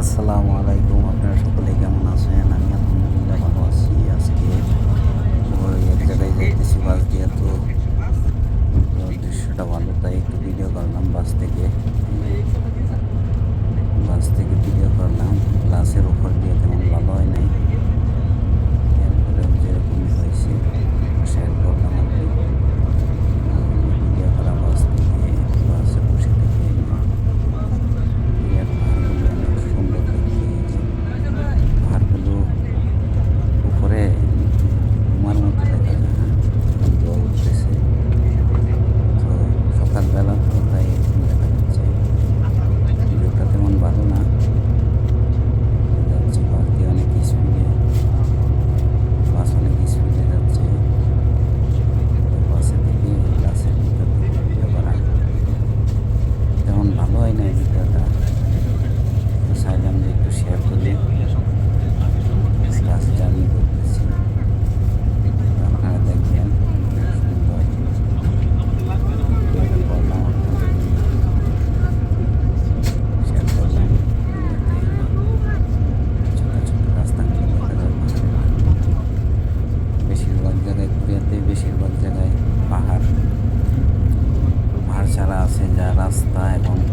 আসসালামু আলাইকুম আপনারা সকলে কেমন আছেন? 死大爱了。